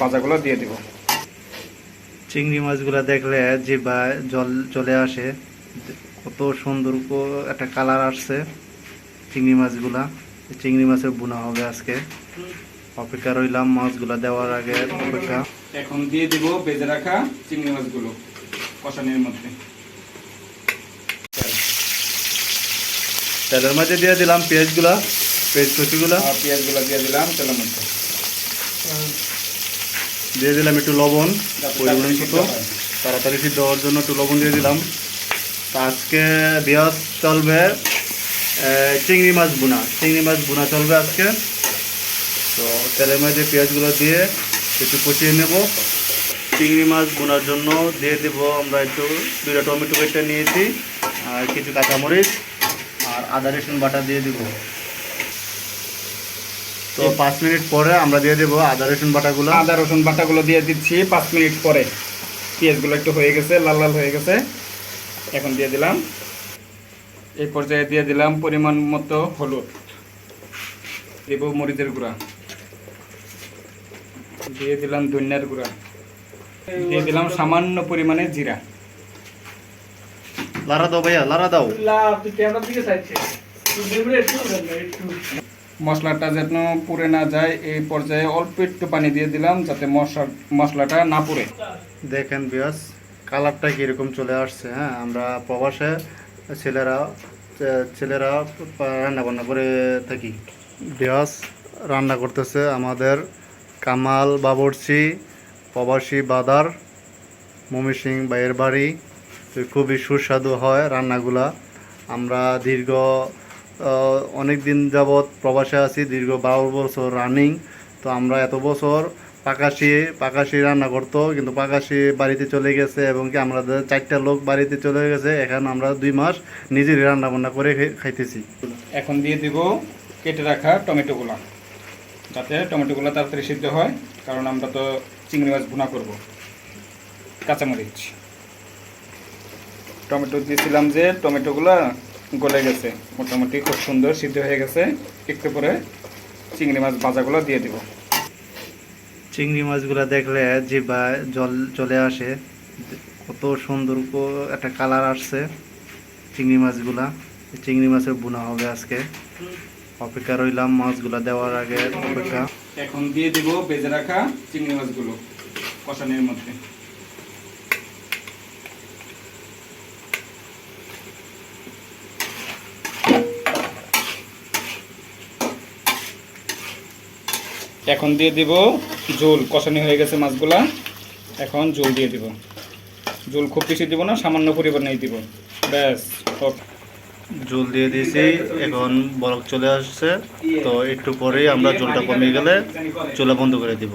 ভাজাগুলো দিয়ে দিব। চিংড়ি মাছগুলো দেখলে জিভায় জল চলে আসে। কত সুন্দর একটা কালার আসছে চিংড়ি মাছগুলা। চিংড়ি মাছের বোনা হবে আজকে। অপেক্ষা রইলাম মাছগুলা দেওয়ার আগে অপেক্ষা। এখন দিয়ে দিব বেজে রাখা চিংড়ি মাছগুলো কষানির মধ্যে। তেলের মধ্যে দিয়ে দিলাম পেঁয়াজগুলা পেঁয়াজ কুচিগুলা আর পেঁয়াজগুলো দিয়ে দিলাম তেলের মধ্যে। দিয়ে দিলাম একটু লবণ পরিমাণ মতো। তাড়াতাড়ি সিদ্ধ হওয়ার জন্য একটু লবণ দিয়ে দিলাম। তা আজকে পেঁয়াজ চলবে চিংড়ি মাছ বোনা চিংড়ি মাছ বোনা চলবে আজকে। তো তেলের মধ্যে পেঁয়াজগুলো দিয়ে একটু কষিয়ে নেব। চিংড়ি মাছ বোনার জন্য দিয়ে দেব আমরা একটু দুইটা টমেটো কেটে নিয়েছি আর কিছু কাঁচামরিচ আর আদা রসুন বাটা দিয়ে দিব। তো পাঁচ মিনিট পরে আমরা দিয়ে দেবো আদা রসুন বাটাগুলো। আদা রসুন বাটাগুলো দিয়ে দিচ্ছি পাঁচ মিনিট পরে। পেঁয়াজগুলো একটু হয়ে গেছে লাল লাল হয়ে গেছে। এখন দিয়ে দিলাম। এই পর্যায়ে দিয়ে দিলাম পরিমাণ মতো হলুদ। দেব মরিচের গুঁড়া। দিয়ে দিলাম ধনিয়ার গুঁড়া। দিয়ে দিলাম সামান্য পরিমাণে জিরা। লারা দাও ভাইয়া লারা দাও। মশলাটা যেন পুড়ে না যায়, এই পর্যায়ে অল্প একটু পানি দিয়ে দিলাম যাতে মশলা, মশলাটা না পুড়ে। দেখেন বিয়াস কালারটা কীরকম চলে আসছে হ্যাঁ? আমরা প্রবাসে ছেলেরা ছেলেরা রান্না বান্না করে থাকি। বিয়াস রান্না করতেছে আমাদের কামাল বাবরচি, প্রবাসী বাদার, মমি সিং বাইয়ের বাড়ি। খুবই সুস্বাদু হয় রান্নাগুলা। আমরা দীর্ঘ অনেক দিন যাবৎ প্রবাসে আছি, দীর্ঘ বারো বছর রানিং তো আমরা এত বছর পাকাশি পাকাশি রান্না করতো, কিন্তু পাকাশি বাড়িতে চলে গেছে এবং কি আমরা চারটা লোক বাড়িতে চলে গেছে। এখন আমরা দুই মাস নিজেরই রান্না বান্না করে খাই- খাইতেছি। এখন দিয়ে দিব কেটে রাখা টমেটোগুলো, যাতে টমেটোগুলো তাড়াতাড়ি সিদ্ধ হয়, কারণ আমরা তো চিংড়ি মাছ ভুনা করব, কাঁচামরিচ। টমেটো দিয়েছিলাম যে টমেটোগুলো গলে গেছে। মোটামুটি খুব সুন্দর সিদ্ধ হয়ে গেছে। একটু পরে চিংড়ি মাছ ভাজাগুলো দিয়ে দিব। চিংড়ি মাছগুলো দেখলে জিভায় জল চলে আসে। কত সুন্দর একটা কালার আসছে চিংড়ি মাছগুলা। চিংড়ি মাছের বোনা হবে আজকে। অপেক্ষা রইলাম মাছগুলা দেওয়ার আগে অপেক্ষা। এখন দিয়ে দিব বেজে রাখা চিংড়ি মাছগুলো কষানির মধ্যে। এখন দিয়ে দিব জোল। কষানি হয়ে গেছে মাছগুলা। এখন জোল দিয়ে দিব। জোল খুব বেশি দিব না সামান্য পরিমাণেই দিব। ব্যাস ওকে জল দিয়ে দিয়েছি এখন বরফ চলে আসছে। তো একটু পরেই আমরা জলটা কমে গেলে চুলা বন্ধ করে দিব।